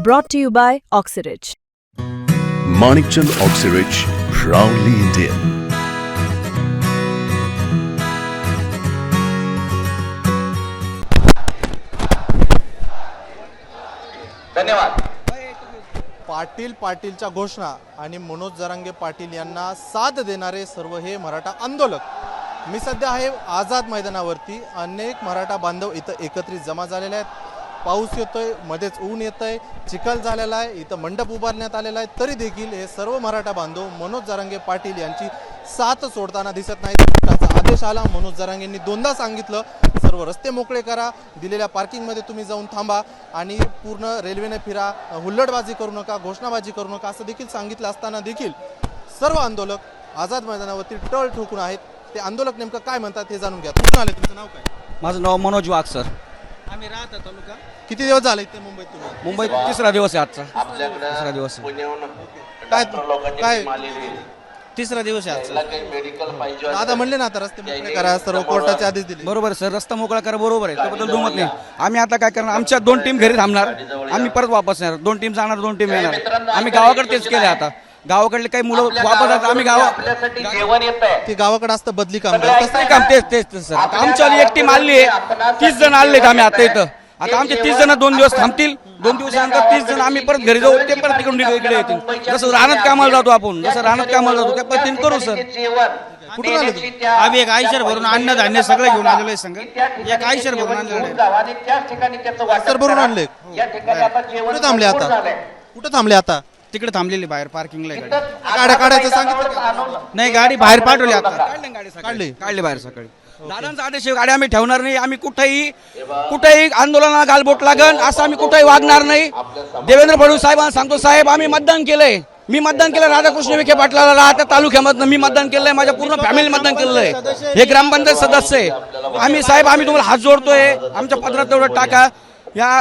Brought to you by Oxyridge. Manikchand Oxyrich, proudly Indian. धन्यवाद पाटील पाटीलच्या घोषणा आणि मनोज जरांगे पाटील यांना साथ देणारे सर्व हे मराठा आंदोलक मी सध्या आहे आझाद मैदानावरती अनेक मराठा बांधव इथं एकत्रित जमा झालेले आहेत पाऊस येतोय मध्येच ऊन येतंय चिखल झालेला आहे इथं मंडप उभारण्यात आलेला आहे. तरी देखील हे सर्व मराठा बांधव मनोज जरांगे पाटील यांची साथ सोडताना दिसत नाहीत. त्याचा आदेश आला मनोज जरांगेंनी दोनदा सांगितलं सर्व रस्ते मोकळे करा दिलेल्या पार्किंगमध्ये तुम्ही जाऊन थांबा आणि पूर्ण रेल्वेने फिरा हुल्लडबाजी करू नका घोषणाबाजी करू नका असं देखील सांगितलं असताना देखील सर्व आंदोलक आझाद मैदानावरती टळ ठोकून आहेत. ते आंदोलक नेमकं काय म्हणतात हे जाणून घ्या. कुठून आले तुमचं नाव काय? माझं नाव मनोज वाघ सर. आम्ही राहतो तालुका. किती दिवस झाले इथे मुंबईत तुम्ही? मुंबईत तिसरा दिवस आहे आजचा. आपल्याकडे तिसरा दिवस. पुण्याहून काय डॉक्टर लोकांची काय टीम आलेली आहे. तिसरा दिवस आहे आजचा. त्याला काही मेडिकल पाहिजे असेल दादा म्हणले ना आता रस्ते मोकळे करा सर्व कोर्टाचे आदेश दिले. बरोबर आहे सर. रस्ता मोकळा करा बरोबर आहे. त्याबद्दल दुमत नाही. आम्ही आता काय करणार? आमच्या दोन टीम घरी थांबणार. आम्ही परत वापस येणार. दोन टीम जाणार दोन टीम येणार. आम्ही गावाकडे तेच केले आता. गावाकडले काही मुलं वापस आम्ही गावा ते गावाकडे असतं बदली काम. काम? तेच तेच सर. आता आमच्यावाली एक टीम आली आहे. तीस जण आले आम्ही आता इथं. आता आमचे तीस जण दोन दिवस थांबतील. दोन दिवसानंतर तीस जण आम्ही परत घरी जाऊ ते परत तिकडून इकडे येतील. जसं रानात कामाला जातो आपण जसं रानात कामाला जातो त्या पद्धतीने करू सर. जेवण. कुठून आले आम्ही एक आयशर भरून अन्नधान्य सगळं घेऊन आलेलो आहे संघ. एक आयशर भरून आणलेलं आहे जावं आणि त्याच ठिकाणी त्याचं वाटप सर भरून. आणले. या ठिकाणी आता जेवण कुठे थांबले आता. कुठे थांबले आता? तिकडे थांबलेली बाहेर पार्किंगला आहे गाडी. तिथंच गाड्या काढायचं सांगितलं का? नाही गाडी बाहेर पाठवली आता. काढले गाडी सकाळी. काढली? बाहेर सकाळी. दादांचा आदेश आहे, गाडी आम्ही ठेवणार नाही. आम्ही कुठेही कुठेही आंदोलनाला गालबोट लागन असं आम्ही कुठेही वागणार नाही. देवेंद्र फडणवीस साहेबांना सांगतो साहेब आम्ही मतदान केलंय. मी मतदान केलं राधाकृष्ण विखे पाटलाला राहत्या तालुक्यामधनं मी मतदान केलंय माझ्या पूर्ण फॅमिली मतदान आहे हे ग्रामपंचायत सदस्य आहे. आम्ही साहेब आम्ही तुम्हाला हात जोडतोय. आमच्या पत्रात तेवढं टाका. या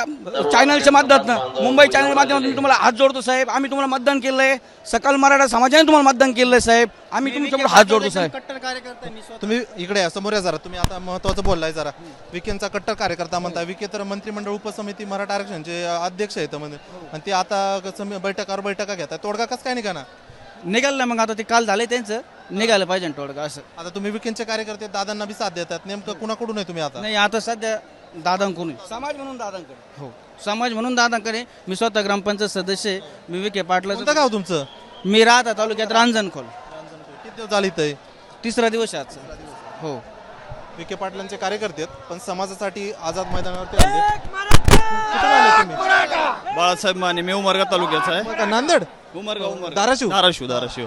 चॅनलच्या माध्यमातून मुंबई चॅनल माध्यमातून मी तुम्हाला हात जोडतो साहेब. आम्ही तुम्हाला मतदान केलंय. सकल मराठा समाजाने तुम्हाला मतदान केलंय साहेब. आम्ही तुमच्याकडे हात जोडतो साहेब. कट्टर कार्यकर्ता मी स्वतः- तुम्ही इकडे या, समोर या जरा. तुम्ही आता महत्वाचं बोललाय जरा. विकेंडचा कट्टर कार्यकर्ता म्हणता विके तर मंत्रिमंडळ उपसमिती मराठा आरक्षणचे अध्यक्ष आहेत म्हणजे आणि ते आता सम- बैठकावर बैठका घेतात तोडगा कसं काय निघा ना निघालं ना मग. आता ते काल झालंय त्यांचं. निघालं पाहिजे ना थोडं असं. आता तुम्ही विकेंडचे कार्यकर्ते दादांना बी साथ देतात. नेमकं कुणाकडून आहे तुम्ही आता? नाही आता सध्या दादांकडून. आहे. समाज म्हणून दादांकडे. हो. समाज म्हणून दादांकडे. मी स्वतः ग्रामपंचायत सदस्य आहे. मी विखे कोणतं पाटला गाव तुमचं? मी राहता तालुक्यात रांजण खोल किती दिवस झाले इथं? तिसरा दिवस आहे आजचा हो. विखे पाटलांचे कार्यकर्ते आहेत पण समाजासाठी आझाद मैदानावरती आले कुठून आले तुम्ही? बाळासाहेब माने मी उमरगा तालुक्याचा आहे. का नांदेड? उमरगा उमरगा. धाराशिव? धाराशिव धाराशिव.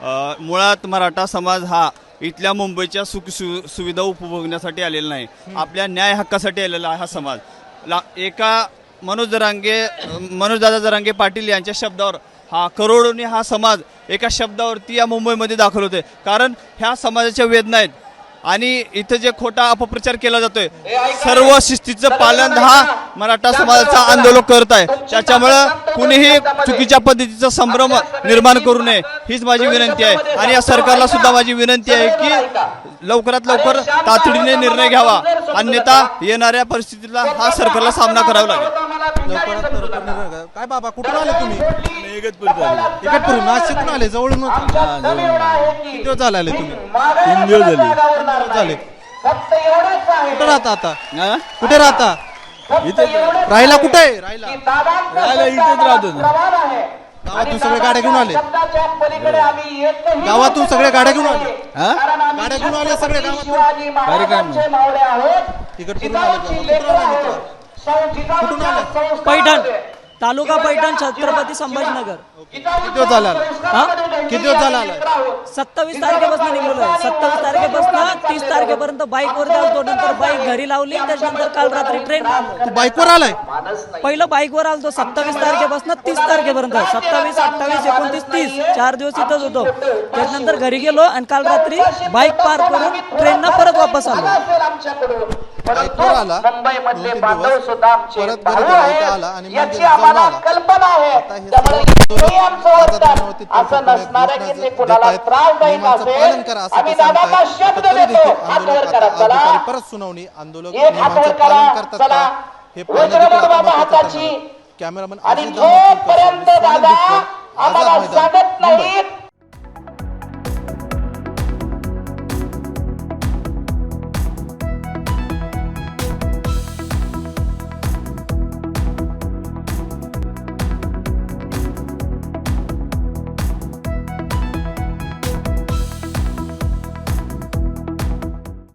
अ, मुळात मराठा समाज हा इथल्या मुंबईच्या सुख सु सुविधा उपभोगण्यासाठी आलेला नाही. आपल्या न्याय हक्कासाठी आलेला आहे हा समाज. ला एका मनोज जरांगे मनोज दादा जरांगे पाटील यांच्या शब्दावर हा करोडोनी हा समाज एका शब्दावरती या मुंबईमध्ये दाखल होते कारण ह्या समाजाच्या वेदना आहेत. आणि इथं जे खोटा अपप्रचार केला जातोय सर्व शिस्तीचं पालन हा मराठा समाजाचा आंदोलन करत आहे. त्याच्यामुळं कुणीही चुकीच्या पद्धतीचा संभ्रम निर्माण करू नये. हीच माझी विनंती आहे. आणि या सरकारला सुद्धा माझी विनंती आहे की लवकरात लवकर तातडीने निर्णय घ्यावा. अन्यथा येणाऱ्या परिस्थितीला हा सरकारला सामना करावा लागेल. लवकरात लवकर निर्णय घ्या. काय बाबा कुठून आले तुम्ही? इकतपूर नाशिकून आले जवळून. किती दिवस झाले आले तुम्ही? तीन दिवस झाले? दिवस झाले? फक्त एवढंच आहे. कुठे राहता आता? कुठे राहता? राहिला कुठे आहे राहिला राहायला. इथेच राहतो. गावातून सगळे गाड्या घेऊन आले शब्दाच्या पलीकडे आम्ही येत नाही. गावातून सगळे गाड्या घेऊन आले हा? कारण आम्ही गाड्या घेऊन आले सगळे गावातून शिवाजी महाराजांचे मावळे आहोत इकडपूरून आले जिजाऊची कुठून आले आहोत. मित्र? सं- जिजाऊच्या संस्कारामध्ये- पैठण तालुका पैठण छत्रपती संभाजीनगर किती दिवस झाले? संस्कारामध्ये किती दिवस झाले आला? लेकरं आहोत. सत्तावीस तारखेपासून निघालो सत्तावीस तारखेपासून तीस तारखेपर्यंत बाईकवर जातो नंतर बाईक घरी लावली त्याच्यानंतर काल रात्री ट्रेन तू बाईकवर आलाय? पहिलं बाईकवर आलतो सत्तावीस तारखेपासून तीस तारखेपर्यंत. सत्तावीस अठ्ठावीस एकोणतीस तीस. चार दिवस इथंच होतो. त्याच्यानंतर घरी गेलो आणि काल रात्री बाईक पार करून ट्रेननं परत वापस आलो. बाईकवर आला. मुंबईमधले दोन-तीन बांधव दिवस. सुद्धा आमचे परत घरी. आला आणि मग आम्हाला आला. कल्पना आहे. त्यामुळे असं नसणार आहे की ते कुणाला. त्रास असेल. आम्ही ते शब्द देतो. आंदोलक परत सुनावणी आंदोलक नियमांचं पालन करतात हे. कॅमेरामन आणि जोपर्यंत दादा आम्हाला सांगत. नाहीत